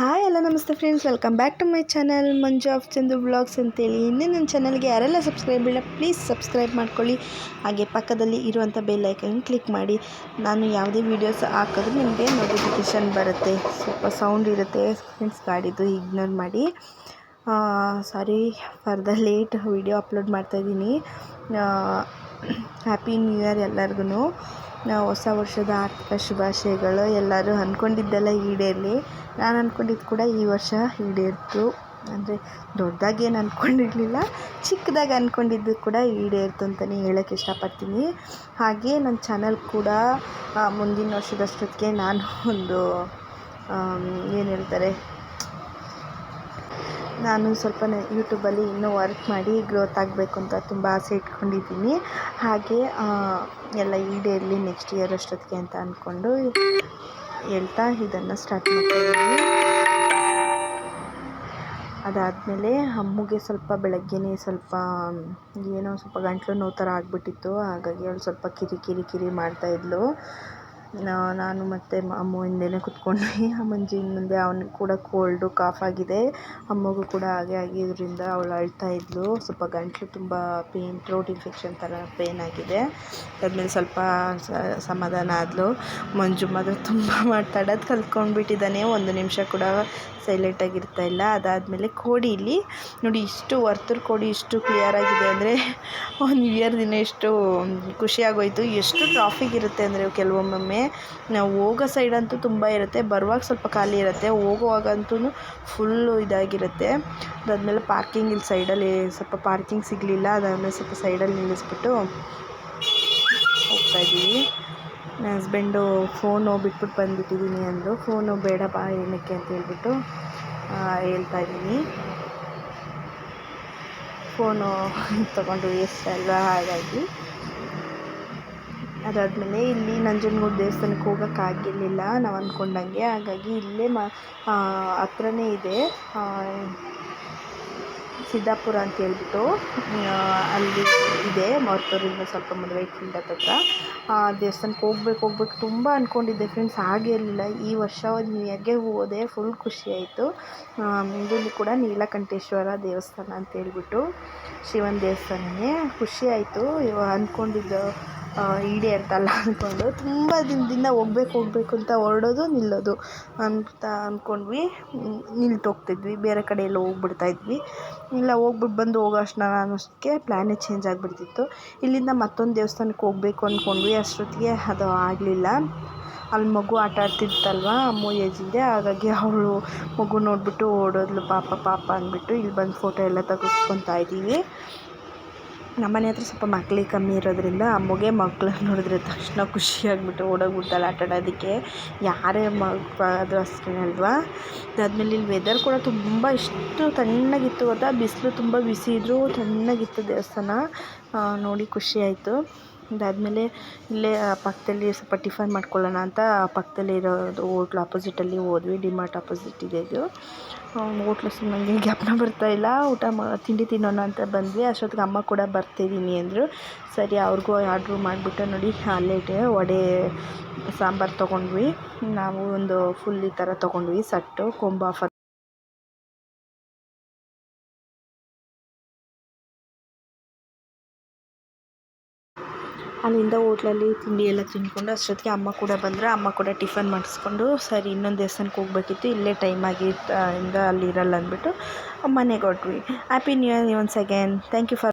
Hi ಎಲ್ಲ ನಮಸ್ತೆ friends welcome back to my channel Manju of Chandu blogs ಅಂತೇಳಿ. ಇನ್ನೇ ನನ್ನ ಚಾನಲ್ಗೆ ಯಾರೆಲ್ಲ ಸಬ್ಸ್ಕ್ರೈಬ್ ಇಲ್ಲ ಪ್ಲೀಸ್ ಸಬ್ಸ್ಕ್ರೈಬ್ ಮಾಡ್ಕೊಳ್ಳಿ. ಹಾಗೆ ಪಕ್ಕದಲ್ಲಿ ಇರುವಂಥ ಬೆಲ್ ಐಕನ್ ಕ್ಲಿಕ್ ಮಾಡಿ. ನಾನು ಯಾವುದೇ ವೀಡಿಯೋಸ್ ಹಾಕಿದ್ರೆ ನಿಮಗೆ ನೋಟಿಫಿಕೇಷನ್ ಬರುತ್ತೆ. ಸ್ವಲ್ಪ ಸೌಂಡ್ ಇರುತ್ತೆ ಫ್ರೆಂಡ್ಸ್ ಗಾಡಿದು ಇಗ್ನೋರ್ ಮಾಡಿ. Sorry for the late video upload ಮಾಡ್ತಾಯಿದ್ದೀನಿ ಹ್ಯಾಪಿ ನ್ಯೂ ಇಯರ್ ಎಲ್ಲರಿಗೂ ಹೊಸ ವರ್ಷದ ಆರ್ಥಿಕ ಶುಭಾಶಯಗಳು ಎಲ್ಲರೂ ಅಂದ್ಕೊಂಡಿದ್ದೆಲ್ಲ ಈಡೇರಲಿ. ನಾನು ಅಂದ್ಕೊಂಡಿದ್ದು ಕೂಡ ಈ ವರ್ಷ ಈಡೇರಿತು. ಅಂದರೆ ದೊಡ್ಡದಾಗಿ ಏನು ಅಂದ್ಕೊಂಡಿರಲಿಲ್ಲ ಚಿಕ್ಕದಾಗಿ ಅಂದ್ಕೊಂಡಿದ್ದು ಕೂಡ ಈಡೇರಿತು ಅಂತಲೇ ಹೇಳೋಕ್ಕೆ ಇಷ್ಟಪಡ್ತೀನಿ. ಹಾಗೆ ನನ್ನ ಚಾನಲ್ ಕೂಡ ಮುಂದಿನ ವರ್ಷದಷ್ಟೊತ್ತಿಗೆ ನಾನು ಒಂದು ಏನು ಹೇಳ್ತಾರೆ ನಾನು ಸ್ವಲ್ಪ ಯೂಟ್ಯೂಬಲ್ಲಿ ಇನ್ನೂ ವರ್ಕ್ ಮಾಡಿ ಗ್ರೋತ್ ಆಗಬೇಕು ಅಂತ ತುಂಬ ಆಸೆ ಇಟ್ಕೊಂಡಿದ್ದೀನಿ. ಹಾಗೆ ಎಲ್ಲ ಈಡೇರಲಿ ನೆಕ್ಸ್ಟ್ ಇಯರ್ ಅಷ್ಟೊತ್ತಿಗೆ ಅಂತ ಅಂದ್ಕೊಂಡು ಹೇಳ್ತಾ ಇದನ್ನು ಸ್ಟಾರ್ಟ್ ಮಾಡ್ತಾಯಿದ್ದೀನಿ ಅದಾದಮೇಲೆ ಅಮ್ಮಗೆ ಸ್ವಲ್ಪ ಬೆಳಗ್ಗೆನೇ ಸ್ವಲ್ಪ, ಏನೋ ಸ್ವಲ್ಪ ಗಂಟಲು ನೋವು ಥರ ಆಗಿಬಿಟ್ಟಿತ್ತು. ಹಾಗಾಗಿ ಅವಳು ಸ್ವಲ್ಪ ಕಿರಿ ಕಿರಿ ಕಿರಿ ಮಾಡ್ತಾಯಿದ್ಲು ನಾನು ಮತ್ತು ಅಮ್ಮು ಹಿಂದೆನೇ ಕೂತ್ಕೊಂಡ್ವಿ. ಅಮ್ಮನ ಮುಂದೆ ಅವ್ನಿಗೆ ಕೂಡ ಕೋಲ್ಡು ಕಾಫ್ ಆಗಿದೆ. ಅಮ್ಮಗೂ ಕೂಡ ಹಾಗೆ ಆಗಿದ್ದರಿಂದ ಅವ್ಳು ಅಳ್ತಾ ಇದ್ಲು. ಸ್ವಲ್ಪ ಗಂಟಲು ತುಂಬ ಪೇಯ್ನ್ ಥ್ರೋಟ್ ಇನ್ಫೆಕ್ಷನ್ ಥರ ಪೇಯ್ನ್ ಆಗಿದೆ. ಅದಾದ್ಮೇಲೆ ಸ್ವಲ್ಪ ಸಮಾಧಾನ ಆದಳು ಮಂಜು ಮಾತ್ರ ತುಂಬ ಮಾತಾಡೋದು ಕಲ್ತ್ಕೊಂಡ್ಬಿಟ್ಟಿದ್ದಾನೆ. ಒಂದು ನಿಮಿಷ ಕೂಡ ಸೈಲೆಂಟಾಗಿ ಇರ್ತಾ ಇಲ್ಲ. ಅದಾದಮೇಲೆ ಕೋಡಿ ಇಲ್ಲಿ, ನೋಡಿ ಇಷ್ಟು ವರ್ತುರ ಕೋಡಿ ಇಷ್ಟು ಕ್ಲಿಯರ್ ಆಗಿದೆ ಅಂದರೆ ಒಂದು ಇಯರ್ ದಿನ ಎಷ್ಟು ಖುಷಿಯಾಗೋಯಿತು ಎಷ್ಟು ಟ್ರಾಫಿಕ್ ಇರುತ್ತೆ ಅಂದರೆ ಕೆಲವೊಮ್ಮೊಮ್ಮೆ. ನಾವು ಹೋಗೋ ಸೈಡ್ ಅಂತೂ ತುಂಬ ಇರುತ್ತೆ. ಬರುವಾಗ ಸ್ವಲ್ಪ ಖಾಲಿ ಇರುತ್ತೆ. ಹೋಗುವಾಗಂತೂ ಫುಲ್ಲು ಇದಾಗಿರುತ್ತೆ. ಅದಾದಮೇಲೆ ಪಾರ್ಕಿಂಗ್ ಇಲ್ಲಿ ಸೈಡಲ್ಲಿ ಸ್ವಲ್ಪ ಪಾರ್ಕಿಂಗ್ ಸಿಗಲಿಲ್ಲ. ಅದಾದಮೇಲೆ ಸ್ವಲ್ಪ ಸೈಡಲ್ಲಿ ನಿಲ್ಲಿಸ್ಬಿಟ್ಟು ಹೋಗ್ತಾಯಿದ್ದೀವಿ ನನ್ನ ಹಸ್ಬೆಂಡು ಫೋನು ಬಿಟ್ಬಿಟ್ಟು ಬಂದ್ಬಿಟ್ಟಿದ್ದೀನಿ ಅಂದರು. ಫೋನು ಬೇಡ ಬಾ ಏನಕ್ಕೆ ಅಂತ ಹೇಳ್ಬಿಟ್ಟು ಹೇಳ್ತಾ ಇದ್ದೀನಿ. ಫೋನು ತೊಗೊಂಡು ವೇಸ್ಟ್ ಅಲ್ವಾ? ಹಾಗಾಗಿ. ಅದಾದಮೇಲೆ ಇಲ್ಲಿ ನಂಜನಗೂಡು ದೇವಸ್ಥಾನಕ್ಕೆ ಹೋಗೋಕ್ಕಾಗಿರಲಿಲ್ಲ ನಾವು ಅಂದ್ಕೊಂಡಂಗೆ ಹಾಗಾಗಿ ಇಲ್ಲೇ ಮ ಹತ್ರನೇ ಇದೆ. ಸಿದ್ದಾಪುರ ಅಂತ ಹೇಳ್ಬಿಟ್ಟು ಅಲ್ಲಿ ಇದೆ. ಮರ್ತೂರಿಂದ ಸ್ವಲ್ಪ ಮುಂದೆ ಫೀಲ್ಡ್ ಹತ್ರ ದೇವಸ್ಥಾನಕ್ಕೆ ಹೋಗ್ಬೇಕು ಹೋಗ್ಬೇಕು ತುಂಬ ಅಂದ್ಕೊಂಡಿದ್ದೆ ಫ್ರೆಂಡ್ಸ್ ಹಾಗೇ ಇರಲಿಲ್ಲ. ಈ ವರ್ಷ ನ್ಯೂ ಇಯರ್ಗೆ ಹೋದೆ. ಫುಲ್ ಖುಷಿಯಾಯಿತು ಇಲ್ಲಿ ಕೂಡ ನೀಲಕಂಠೇಶ್ವರ ದೇವಸ್ಥಾನ ಅಂತ ಹೇಳ್ಬಿಟ್ಟು ಶಿವನ ದೇವಸ್ಥಾನನೇ. ಖುಷಿಯಾಯಿತು ಅಂದ್ಕೊಂಡಿದ್ದು ಈಡೇರ್ತಲ್ಲ ಅಂದ್ಕೊಂಡು ತುಂಬ ದಿನದಿಂದ ಹೋಗ್ಬೇಕು ಹೋಗ್ಬೇಕು ಅಂತ ಹೊರಡೋದು, ನಿಲ್ಲೋದು ಅಂತ ಅಂದ್ಕೊಂಡ್ವಿ ನಿಲ್ತೋಗ್ತಿದ್ವಿ ಬೇರೆ ಕಡೆ ಎಲ್ಲೋ ಹೋಗ್ಬಿಡ್ತಾಯಿದ್ವಿ ಇಲ್ಲ ಹೋಗ್ಬಿಟ್ಟು ಬಂದು ಹೋಗೋ ಅಷ್ಟು ಅನ್ನೋಷ್ಟಕ್ಕೆ ಪ್ಲ್ಯಾನೇ ಚೇಂಜ್ ಆಗಿಬಿಡ್ತಿತ್ತು. ಇಲ್ಲಿಂದ ಮತ್ತೊಂದು ದೇವಸ್ಥಾನಕ್ಕೆ ಹೋಗ್ಬೇಕು ಅಂದ್ಕೊಂಡ್ವಿ ಅಷ್ಟೊತ್ತಿಗೆ ಅದು ಆಗಲಿಲ್ಲ. ಅಲ್ಲಿ ಮಗು ಆಟ ಆಡ್ತಿತ್ತಲ್ವ, ಅಮ್ಮ ಏಜಿಂದೆ ಹಾಗಾಗಿ ಅವಳು ಮಗು ನೋಡಿಬಿಟ್ಟು ಓಡೋದ್ಲು. ಪಾಪ ಪಾಪ ಅಂದ್ಬಿಟ್ಟು ಇಲ್ಲಿ ಬಂದು ಫೋಟೋ ಎಲ್ಲ ತೆಗೆಸ್ಕೊತಾ ಇದ್ದೀವಿ. ನಮ್ಮನೆ ಹತ್ರ ಸ್ವಲ್ಪ ಮಕ್ಳಿಗೆ ಕಮ್ಮಿ ಇರೋದ್ರಿಂದ ಅಮ್ಮಗೆ ಮಕ್ಳನ್ನ ನೋಡಿದ್ರೆ ತಕ್ಷಣ ಖುಷಿಯಾಗ್ಬಿಟ್ಟು ಓಡೋಗ್ಬಿಡ್ತಾಳೆ ಆಟ ಆಡೋದಕ್ಕೆ. ಯಾರೇ ಮಗ ಅಷ್ಟೇ ಅಲ್ವಾ? ಅದಾದಮೇಲೆ ಇಲ್ಲಿ ವೆದರ್ ಕೂಡ ತುಂಬ ಇಷ್ಟು ತಣ್ಣಗಿತ್ತು ಗೊತ್ತಾ? ಬಿಸಿಲು ತುಂಬ ಬಿಸಿ ಇದ್ದರೂ ತಣ್ಣಗಿತ್ತು ದೇವಸ್ಥಾನ. ನೋಡಿ ಖುಷಿಯಾಯಿತು ಅದಾದಮೇಲೆ ಇಲ್ಲೇ ಪಕ್ಕದಲ್ಲಿ ಸ್ವಲ್ಪ ಟಿಫನ್ ಮಾಡ್ಕೊಳ್ಳೋಣ ಅಂತ ಪಕ್ಕದಲ್ಲಿ ಇರೋದು ಹೋಟ್ಲ್ ಆಪೋಸಿಟಲ್ಲಿ ಹೋದ್ವಿ. ಡಿಮಾರ್ಟ್ ಆಪೋಸಿಟ್ ಇದೆ ಇದು. ಹೋಟ್ಲ್ ಹೆಸ್ರು ನನಗೆ ಜ್ಞಾಪನ ಇಲ್ಲ. ಊಟ ಮಾ, ತಿಂಡಿ ತಿನ್ನೋಣ ಅಂತ ಬಂದ್ವಿ. ಅಷ್ಟೊತ್ತಿಗೆ ಅಮ್ಮ ಕೂಡ ಬರ್ತಿದ್ದೀನಿ ಅಂದರು. ಸರಿ, ಅವ್ರಿಗೂ ಆರ್ಡ್ರು ಮಾಡಿಬಿಟ್ಟು ನೋಡಿ, ಅಲ್ಲೇ ವಡೆ, ಸಾಂಬಾರು ತೊಗೊಂಡ್ವಿ. ನಾವು ಒಂದು ಫುಲ್ ಈ ಥರ ತೊಗೊಂಡ್ವಿ. ಸಟ್ಟು, ಕೊಂಬು ಆಫರ್ ಅಲ್ಲಿಂದ ಹೋಟ್ಲಲ್ಲಿ ತಿಂಡಿ ಎಲ್ಲ ತಿಂದ್ಕೊಂಡು ಅಷ್ಟೊತ್ತಿಗೆ ಅಮ್ಮ ಕೂಡ ಬಂದರು. ಅಮ್ಮ ಕೂಡ ಟಿಫನ್ ಮಾಡಿಸ್ಕೊಂಡು, ಸರಿ, ಇನ್ನೊಂದು ದೇವಸ್ಥಾನಕ್ಕೆ ಹೋಗ್ಬೇಕಿತ್ತು, ಇಲ್ಲೇ ಟೈಮ್ ಆಗಿದ್ದರಿಂದ ಅಲ್ಲಿ ಇರಲ್ಲ ಅಂದ್ಬಿಟ್ಟು ಮನೆಗೆ ಹೊರಟ್ವಿ happy new year once again thank you for